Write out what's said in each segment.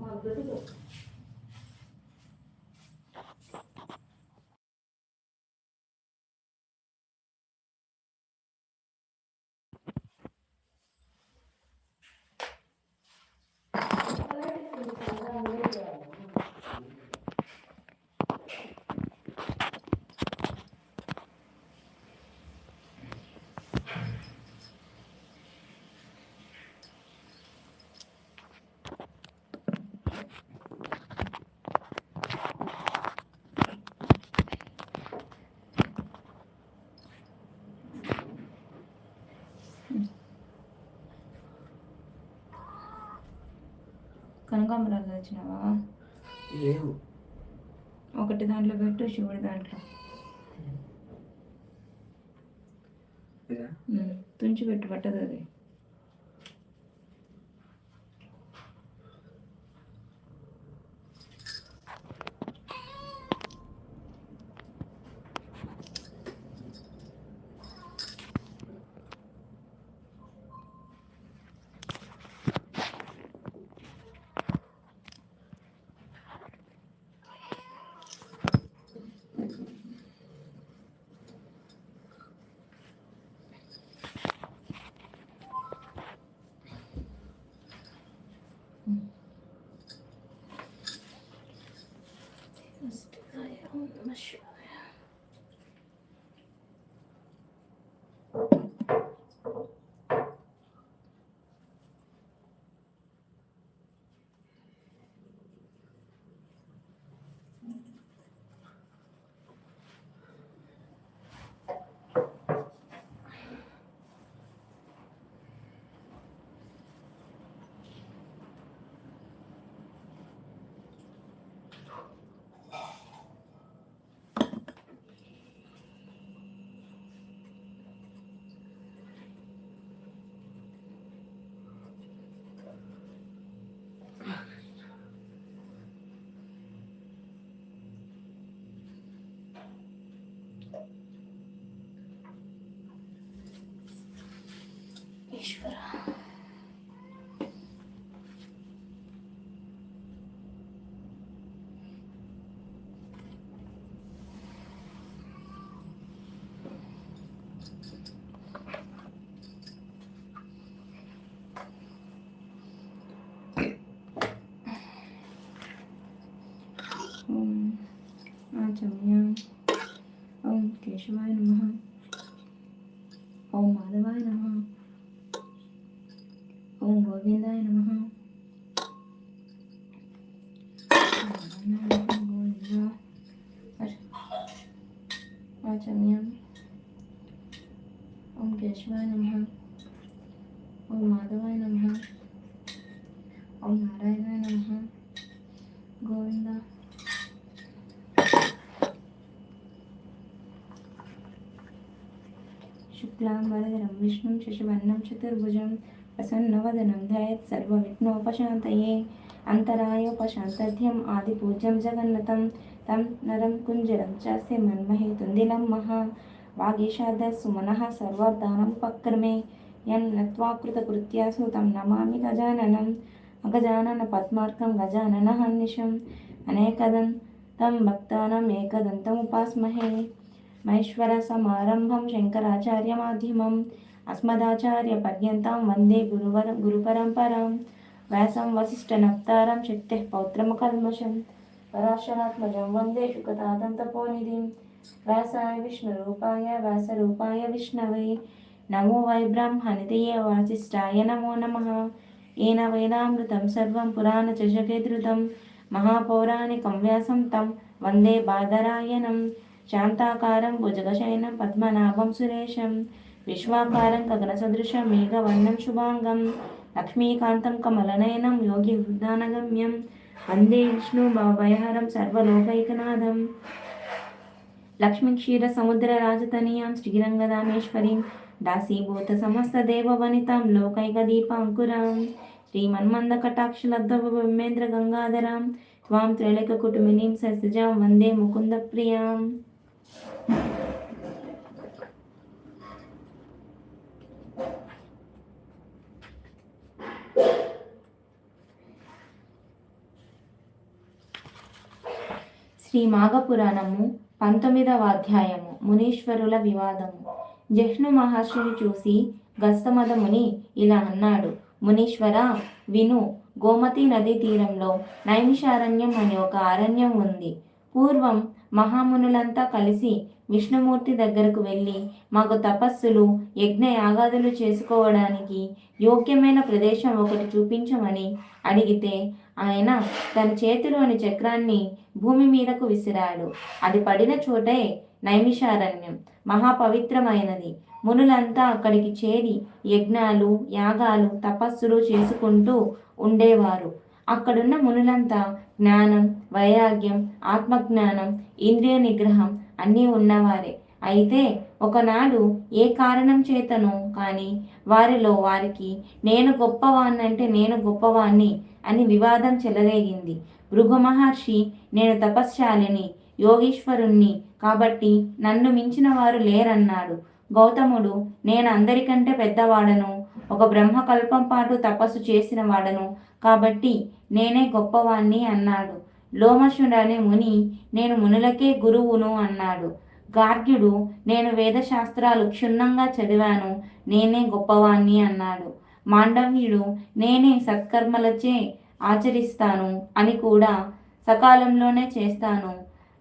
啊，对对对。కనకాంబరాలు తెచ్చినావా లేవు. ఒకటి దాంట్లో పెట్టు శివుడి దాంట్లో. తుంచి పెట్టు పట్టదు అది. 是 ఆచమ్య ఓం కేశవాయ నమ ఓం మాధవాయ నమ ఓం గోవిందాయ నమ ఆచమ్యం ఓం కేశవాయ నమ ఓం మాధవాయ నమ ఓం నారాయణాయ నమ గోవింద శుక్లాంబరధరం విష్ణుం శశివర్ణం చతుర్భుజం ప్రసన్నవదనం ధ్యాయత్ సర్వవిఘ్నోపశాంతయే అంతరాయోపశాంతధ్యం ఆదిపూజ్యం జగన్నతం తం నరం కుంజరం చాస్య మన్మహే తుందిలం మహా వాగీషాద సుమన సర్వదానం పక్రమే యన్నత్వాకృతకృత్యాసు తం నమామి గజాననం అగజానన పద్మార్కం గజానన హన్నిషం అనేకదం తం భక్తానం ఏకదంతముపాస్మహే మహేశ్వర సమారంభం శంకరాచార్య మాధ్యమం అస్మదాచార్య పర్యంతం వందే గురువర గురుపరంపరాం వ్యాసం వశిష్ట వసిష్ఠనప్తారం శక్తి పౌత్రమకల్మషం పరాశరాత్మజం వందే శుకతాదంతపోనిధిం వ్యాసాయ విష్ణు రూపాయ వ్యాస రూపాయ విష్ణవై నమో వైబ్రాహ్మణితయే వాసిష్టాయ నమో నమ ఏన వేదామృతం సర్వం పురాణ చషకే ధృతం మహాపౌరాణికం వ్యాసం తం వందే బాదరాయణం శాంతాకారం భుజగశయనం పద్మనాభం సురేశం విశ్వాకారం గగనసదృశం మేఘవర్ణం శుభాంగం లక్ష్మీకాంతం కమలనయనం యోగి హృదానగమ్యం వందే విష్ణు భవభయహరం సర్వలోకైకనాథం. లక్ష్మీక్షీర సముద్ర రాజతనీయాం శ్రీరంగదామేశ్వరీం దాసీభూత సమస్త దేవవనితాం లోకైక దీపాంకురాం శ్రీమన్మంద కటాక్షలబ్ధ గంగాధరాం త్వాం త్రైలక కుటుంబినీం సస్జాం వందే ముకుంద ప్రియాం శ్రీ మాఘపురాణము పంతొమ్మిదవ అధ్యాయము మునీశ్వరుల వివాదము. జష్ణు మహర్షిని చూసి గస్తమద ముని ఇలా అన్నాడు మునీశ్వర విను గోమతి నదీ తీరంలో నైమిషారణ్యం అనే ఒక అరణ్యం ఉంది. పూర్వం మహామునులంతా కలిసి విష్ణుమూర్తి దగ్గరకు వెళ్ళి మాకు తపస్సులు యజ్ఞ యాగాదులు చేసుకోవడానికి యోగ్యమైన ప్రదేశం ఒకటి చూపించమని అడిగితే ఆయన తన చేతిలోని చక్రాన్ని భూమి మీదకు విసిరాడు. అది పడిన చోటే నైమిషారణ్యం. మహాపవిత్రమైనది. మునులంతా అక్కడికి చేరి యజ్ఞాలు యాగాలు తపస్సులు చేసుకుంటూ ఉండేవారు. అక్కడున్న మునులంతా జ్ఞానం వైరాగ్యం ఆత్మజ్ఞానం ఇంద్రియ నిగ్రహం అన్నీ ఉన్నవారే. అయితే ఒకనాడు ఏ కారణం చేతనో కానీ వారిలో వారికి నేను గొప్పవాణ్ణంటే నేను గొప్పవాణ్ణి అని వివాదం చెలరేగింది. భృగు మహర్షి నేను తపశ్శాలిని యోగీశ్వరుణ్ణి కాబట్టి నన్ను మించిన వారు లేరన్నాడు. గౌతముడు నేను అందరికంటే పెద్దవాడను ఒక బ్రహ్మకల్పం పాటు తపస్సు చేసిన వాడను. కాబట్టి నేనే గొప్పవాణ్ణి అన్నాడు. లోమశుడు అనే ముని నేను మునులకే గురువును అన్నాడు. గార్గ్యుడు నేను వేదశాస్త్రాలు క్షుణ్ణంగా చదివాను. నేనే గొప్పవాణ్ణి అన్నాడు. మాండవ్యుడు నేనే సత్కర్మలచే ఆచరిస్తాను అని కూడా సకాలంలోనే చేస్తాను.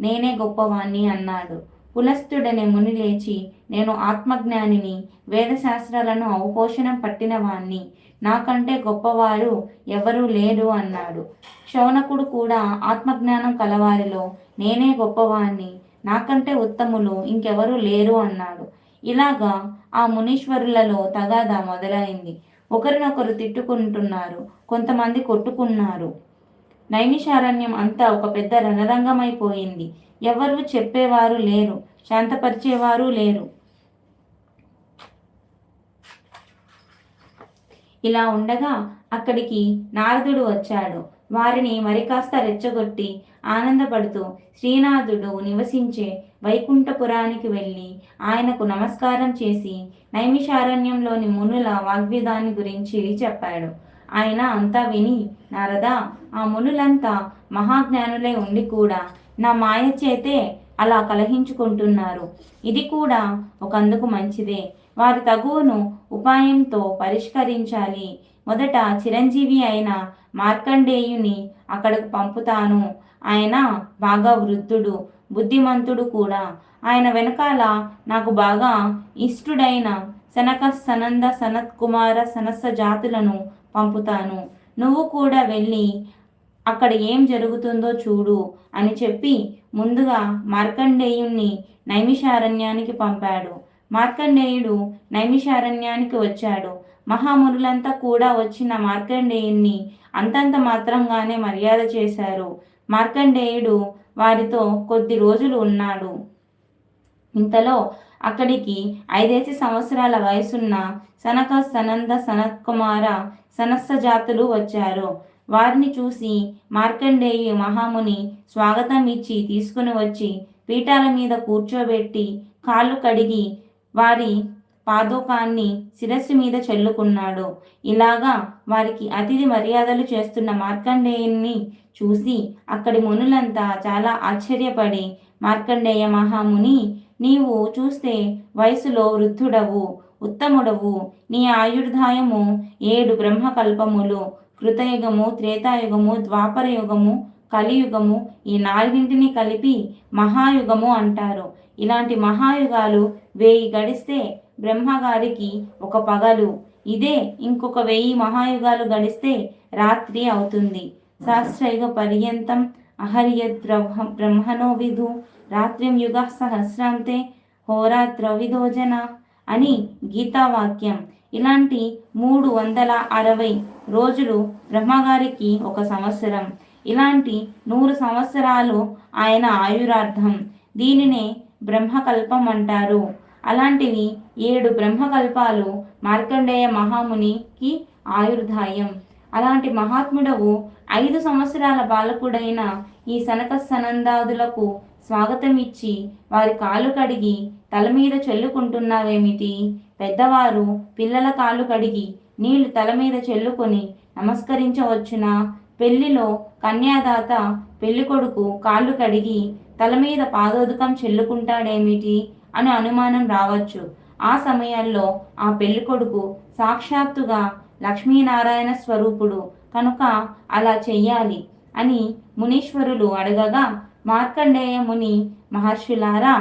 నేనే గొప్పవాణ్ణి అన్నాడు. పులస్తుడనే ముని లేచి నేను ఆత్మజ్ఞానిని వేదశాస్త్రాలను అవపోషణం పట్టిన వాణ్ణి నాకంటే గొప్పవారు ఎవరూ లేరు అన్నాడు. శౌనకుడు కూడా ఆత్మజ్ఞానం కలవారిలో నేనే గొప్పవాణ్ణి నాకంటే ఉత్తములు ఇంకెవరూ లేరు అన్నాడు. ఇలాగా ఆ మునీశ్వరులలో తగాదా మొదలైంది. ఒకరినొకరు తిట్టుకుంటున్నారు కొంతమంది కొట్టుకున్నారు. నైమిషారణ్యం అంతా ఒక పెద్ద రణరంగమైపోయింది. ఎవరు చెప్పేవారు లేరు. శాంతపరిచేవారు లేరు. ఇలా ఉండగా అక్కడికి నారదుడు వచ్చాడు. వారిని మరికాస్త రెచ్చగొట్టి ఆనందపడుతూ శ్రీనాథుడు నివసించే వైకుంఠపురానికి వెళ్ళి ఆయనకు నమస్కారం చేసి నైమిషారణ్యంలోని మునుల వాగ్విధాన్ని గురించి చెప్పాడు. ఆయన అంతా విని నారదా ఆ మునులంతా మహాజ్ఞానులే ఉండి కూడా నా మాయ చేతే అలా కలహించుకుంటున్నారు. ఇది కూడా ఒకందుకు మంచిదే. వారి తగువును ఉపాయంతో పరిష్కరించాలి. మొదట చిరంజీవి అయిన మార్కండేయుని అక్కడకు పంపుతాను. ఆయన బాగా వృద్ధుడు బుద్ధిమంతుడు కూడా. ఆయన వెనకాల నాకు బాగా ఇష్టుడైన సనక సనంద సనత్ కుమార సనస్స జాతులను పంపుతాను. నువ్వు కూడా వెళ్ళి అక్కడ ఏం జరుగుతుందో చూడు అని చెప్పి ముందుగా మార్కండేయుణ్ణి నైమిషారణ్యానికి పంపాడు. మార్కండేయుడు నైమిషారణ్యానికి వచ్చాడు. మహామునులంతా కూడా వచ్చిన మార్కండేయుణ్ణి అంతంత మాత్రంగానే మర్యాద చేశారు. మార్కండేయుడు వారితో కొద్ది రోజులు ఉన్నాడు. ఇంతలో అక్కడికి ఐదేసి సంవత్సరాల వయసున్న సనక సనంద సనత్కుమార సనస్స జాతులు వచ్చారు. వారిని చూసి మార్కండేయ మహాముని స్వాగతం ఇచ్చి తీసుకుని వచ్చి పీఠాల మీద కూర్చోబెట్టి కాళ్ళు కడిగి వారి పాదోకాన్ని శిరస్సు మీద చెల్లుకున్నాడు. ఇలాగా వారికి అతిథి మర్యాదలు చేస్తున్న మార్కండేయుని చూసి అక్కడి మునులంతా చాలా ఆశ్చర్యపడి మార్కండేయ మహాముని నీవు చూస్తే వయసులో వృద్ధుడవు. ఉత్తముడవు. నీ ఆయుర్ధాయము ఏడు బ్రహ్మకల్పములు. కృతయుగము త్రేతాయుగము ద్వాపరయుగము కలియుగము ఈ నాలుగింటిని కలిపి మహాయుగము అంటారు. ఇలాంటి మహాయుగాలు వేయి గడిస్తే బ్రహ్మగారికి ఒక పగలు. ఇదే ఇంకొక వెయ్యి మహాయుగాలు గడిస్తే రాత్రి అవుతుంది. సహస్రయుగ పర్యంతం అహర్యద్ బ్రహ్మ బ్రహ్మణో విధు. రాత్రిం యుగ సహస్రాంతే హోరాత్రవిధోజన అని గీతావాక్యం. ఇలాంటి మూడు వందల అరవై రోజులు బ్రహ్మగారికి ఒక సంవత్సరం. ఇలాంటి నూరు సంవత్సరాలు ఆయన ఆయురార్థం. దీనినే బ్రహ్మకల్పం అంటారు. అలాంటివి ఏడు బ్రహ్మకల్పాలు మార్కండేయ మహామునికి ఆయుర్ధాయం. అలాంటి మహాత్ముడవు ఐదు సంవత్సరాల బాలకుడైన ఈ సనక సనందాదులకు స్వాగతం ఇచ్చి వారి కాలు కడిగి తల మీద చల్లుకుంటున్నావేమిటి? పెద్దవారు పిల్లల కాళ్ళు కడిగి నీళ్ళు తల మీద చెల్లుకొని నమస్కరించవచ్చునా? పెళ్ళిలో కన్యాదాత పెళ్ళికొడుకు కాళ్ళు కడిగి తల మీద పాదోదకం చెల్లుకుంటాడేమిటి అని అనుమానం రావచ్చు. ఆ సమయాల్లో ఆ పెళ్ళికొడుకు సాక్షాత్తుగా లక్ష్మీనారాయణ స్వరూపుడు కనుక అలా చెయ్యాలి అని మునీశ్వరులు అడగగా మార్కండేయ ముని మహర్షులారా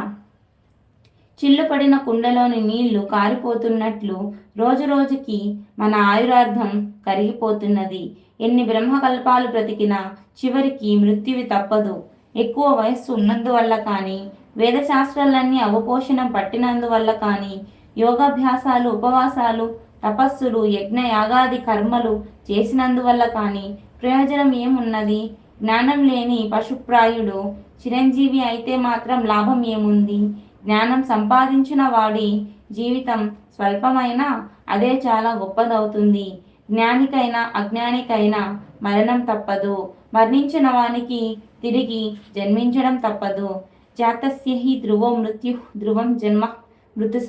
చిల్లుపడిన కుండలోని నీళ్ళు కారిపోతున్నట్లు రోజురోజుకి మన ఆయురార్థం కరిగిపోతున్నది. ఎన్ని బ్రహ్మకల్పాలు బ్రతికినా చివరికి మృత్యువి తప్పదు. ఎక్కువ వయస్సు ఉన్నందువల్ల కానీ వేదశాస్త్రాలన్నీ అవపోషణం పట్టినందువల్ల కానీ యోగాభ్యాసాలు ఉపవాసాలు తపస్సులు యజ్ఞ యాగాది కర్మలు చేసినందువల్ల కానీ ప్రయోజనం ఏమున్నది? జ్ఞానం లేని పశుప్రాయుడు చిరంజీవి అయితే మాత్రం లాభం ఏముంది? జ్ఞానం సంపాదించిన వాడి జీవితం స్వల్పమైనా అదే చాలా గొప్పదవుతుంది. జ్ఞానికైనా అజ్ఞానికైనా మరణం తప్పదు. మరణించిన వానికి తిరిగి జన్మించడం తప్పదు. జాతస్య హి మృత్యు ధ్రువం జన్మ మృతు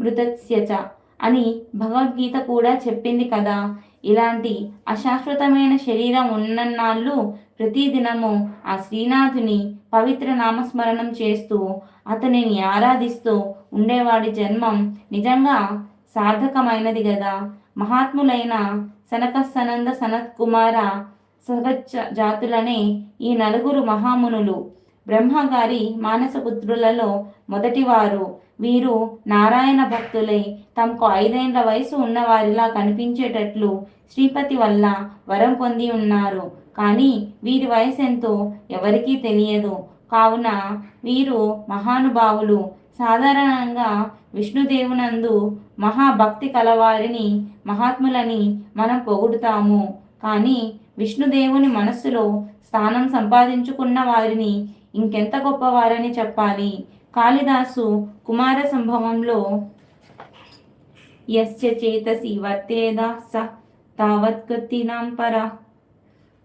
మృతస్యచ అని భగవద్గీత కూడా చెప్పింది కదా. ఇలాంటి అశాశ్వతమైన శరీరం ఉన్నన్నాళ్ళు ప్రతిదినము ఆ శ్రీనాథుని పవిత్ర నామస్మరణం చేస్తూ అతనిని ఆరాధిస్తూ ఉండేవాడి జన్మం నిజంగా సార్థకమైనది కదా మహాత్ములైన సనక సనంద సనత్ కుమార సహజ జాతులనే ఈ నలుగురు మహామునులు. బ్రహ్మగారి మానసపుత్రులలో మొదటివారు. వీరు నారాయణ భక్తులై తమకు ఐదేండ్ల వయసు ఉన్నవారిలా కనిపించేటట్లు శ్రీపతి వల్ల వరం పొంది ఉన్నారు. కానీ వీరి వయసు ఎంతో ఎవరికీ తెలియదు. కావున వీరు మహానుభావులు. సాధారణంగా విష్ణుదేవునందు మహాభక్తి కలవారిని మహాత్ములని మనం పొగుడుతాము. కానీ విష్ణుదేవుని మనస్సులో స్థానం సంపాదించుకున్న వారిని ఇంకెంత గొప్పవారని చెప్పాలి? కాళిదాసు కుమార సంభవంలో యశ్చేతసి వర్తేదా స తావత్కృతినాం పరా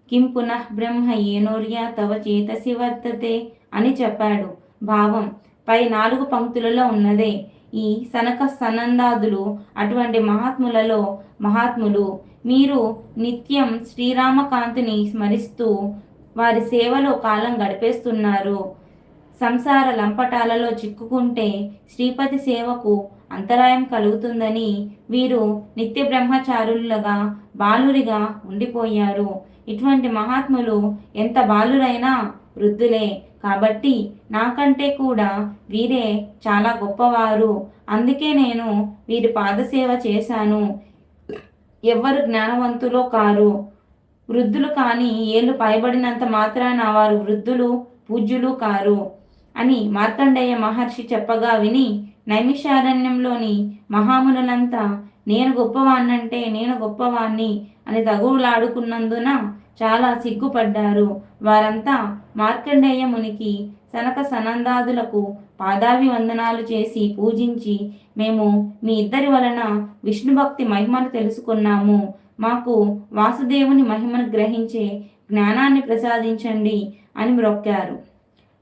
కిం పునః బ్రహ్మ ఏనోర్యా తవ చేతసి వర్తతే అని చెప్పాడు. భావం పై నాలుగు పంక్తులలో ఉన్నదే. ఈ సనక సనందాదులు అటువంటి మహాత్ములలో మహాత్ములు. మీరు నిత్యం శ్రీరామకాంతిని స్మరిస్తూ వారి సేవలో కాలం గడిపేస్తున్నారు. సంసార లంపటాలలో చిక్కుకుంటే శ్రీపతి సేవకు అంతరాయం కలుగుతుందని వీరు నిత్య బ్రహ్మచారులుగా బాలురిగా ఉండిపోయారు. ఇటువంటి మహాత్ములు ఎంత బాలురైనా వృద్ధులే. కాబట్టి నాకంటే కూడా వీరే చాలా గొప్పవారు. అందుకే నేను వీరి పాదసేవ చేశాను. ఎవ్వరు జ్ఞానవంతులో కారు. వృద్ధులు కానీ ఏళ్ళు పైబడినంత మాత్రాన వారు వృద్ధులు పూజ్యులు కారు అని మార్కండేయ మహర్షి చెప్పగా విని నైమిషారణ్యంలోని మహామునులంతా నేను గొప్పవాణ్ణంటే నేను గొప్పవాణ్ణి అని తగువులాడుకున్నందున చాలా సిగ్గుపడ్డారు. వారంతా మార్కండేయ మునికి సనక సనందాదులకు పాదాభి వందనాలు చేసి పూజించి మేము మీ ఇద్దరి వలన విష్ణుభక్తి మహిమను తెలుసుకున్నాము. మాకు వాసుదేవుని మహిమను గ్రహించే జ్ఞానాన్ని ప్రసాదించండి అని మ్రొక్కారు.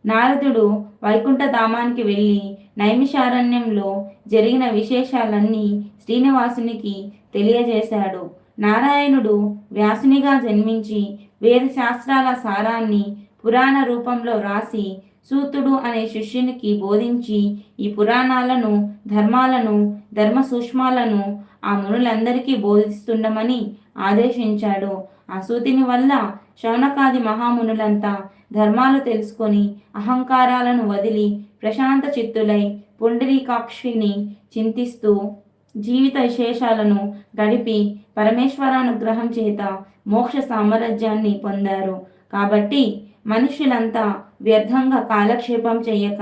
నారదుడు వైకుంఠ ధామానికి వెళ్ళి నైమిషారణ్యంలో జరిగిన విశేషాలన్నీ శ్రీనివాసునికి తెలియజేశాడు. నారాయణుడు వ్యాసునిగా జన్మించి వేద శాస్త్రాల సారాన్ని పురాణ రూపంలో రాసి సూతుడు అనే శిష్యునికి బోధించి ఈ పురాణాలను ధర్మాలను ధర్మ సూక్ష్మాలను ఆ మునులందరికీ బోధిస్తుండమని ఆదేశించాడు. ఆ సూతిని వల్ల శౌనకాది మహామునులంతా ధర్మాలు తెలుసుకొని అహంకారాలను వదిలి ప్రశాంత చిత్తులై పుండరీకాక్షిని చింతిస్తూ జీవిత విశేషాలను గడిపి పరమేశ్వరానుగ్రహం చేత మోక్ష సామ్రాజ్యాన్ని పొందారు. కాబట్టి మనుషులంతా వ్యర్థంగా కాలక్షేపం చేయక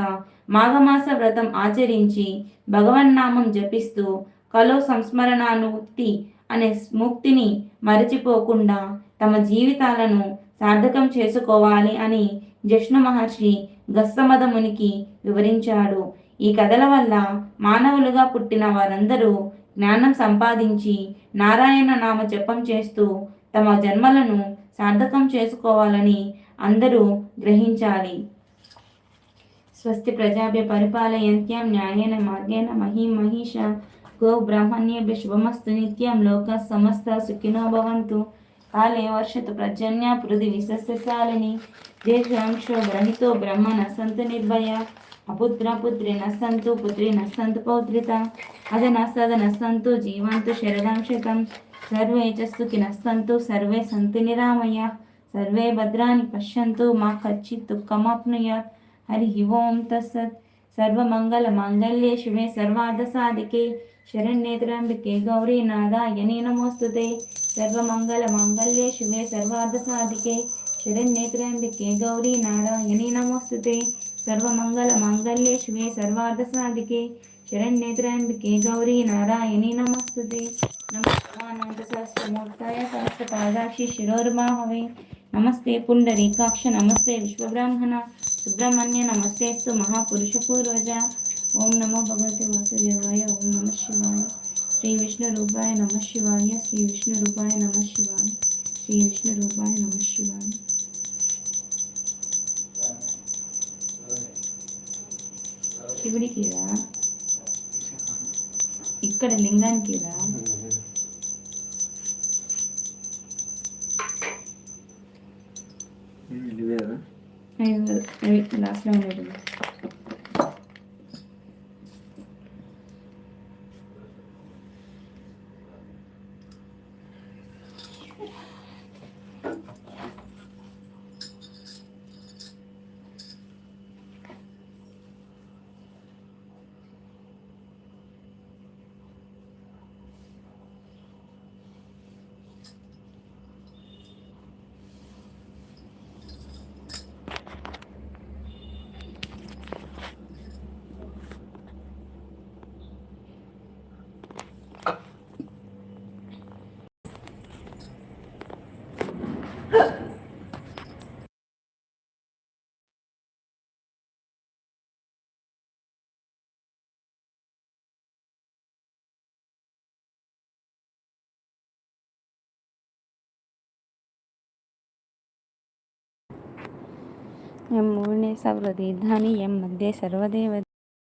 మాఘమాస వ్రతం ఆచరించి భగవన్నామం జపిస్తూ కలో సంస్మరణానుక్తి అనే ముక్తిని మరచిపోకుండా తమ జీవితాలను సార్థకం చేసుకోవాలి అని జష్ణు మహర్షి గస్తమదమునికి వివరించాడు. ఈ కథల వల్ల మానవులుగా పుట్టిన వారందరూ జ్ఞానం సంపాదించి నారాయణ నామ జపం చేస్తూ తమ జన్మలను సార్థకం చేసుకోవాలని అందరూ గ్రహించాలి. స్వస్తి ప్రజాభ్య పరిపాలయంత్యం న్యాయేన మార్గేణ మహీ మహిష. గో బ్రాహ్మణ్యేభ్య శుభమస్తు నిత్యం లోక సమస్త సుఖినో భవంతు. కాలే వర్షతు ప్రజన్య పృథివీ సస్యశాలిని దేశాంక్షో గ్రహితో బ్రహ్మ న సంతు నిర్భయ. అపుత్ర పుత్రి న పుత్రి న పౌత్రిత అదన సదన సంతు జీవంతు శరదాం శతం సర్వే చస్తుకి సుఖినః సర్వే సంతి నిరామయ. సర్వే భద్రాని పశ్యంతు మా కచ్చిత్ దుఃఖమాప్నుయాత్ హరి ఓం తస్సత్. సర్వమంగళ మాంగళ్యే శివే సర్వార్థ సాధికే శరణ్యేత్రంబికే గౌరీ నాదాయనే నమోస్తుతే. సర్వమంగళ మాంగళ్యే శివే సర్వార్థ సాధికే శరణ్యేత్రంబికే గౌరీ నారాయణే నమోస్తుతే. సర్వమంగళ మాంగళ్యే శివే సర్వార్థ సాధికే శరణ్యే గౌరీ నారాయణి నమస్తుతే. నమస్కానంద సహస్రమూర్తాయ సహస్రపాదాక్షి శిరోర్మాహవే నమస్తే పుండరీకాక్ష నమస్తే విశ్వబ్రాహ్మణ సుబ్రహ్మణ్య నమస్తేస్తు మహాపురుష పూర్వజ ఓం నమో భగవతి వాసుదేవాయ ఓం నమ శివాయ. శ్రీ విష్ణు రూపాయ నమ శివాయ శ్రీ విష్ణు రూపాయ నమ శివాయ. శ్రీ విష్ణు రూపాయ నమ శివాయ. శివుడికి రా ఇక్కడ లింగానికి రా ఇవేనా ఐదు అవి లాస్ట్లో ఉండేది ఎం ఊర్ణే సవృదీర్ధాని ఎం మధ్య సర్వదేవ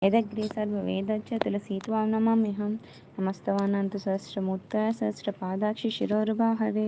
యదగ్రే సర్వవేదచ్చ తులసీత్వాం నమామ్యహం. నమస్తవానంతు సహస్రమూర్త సహస్ర పాదాక్షి హరే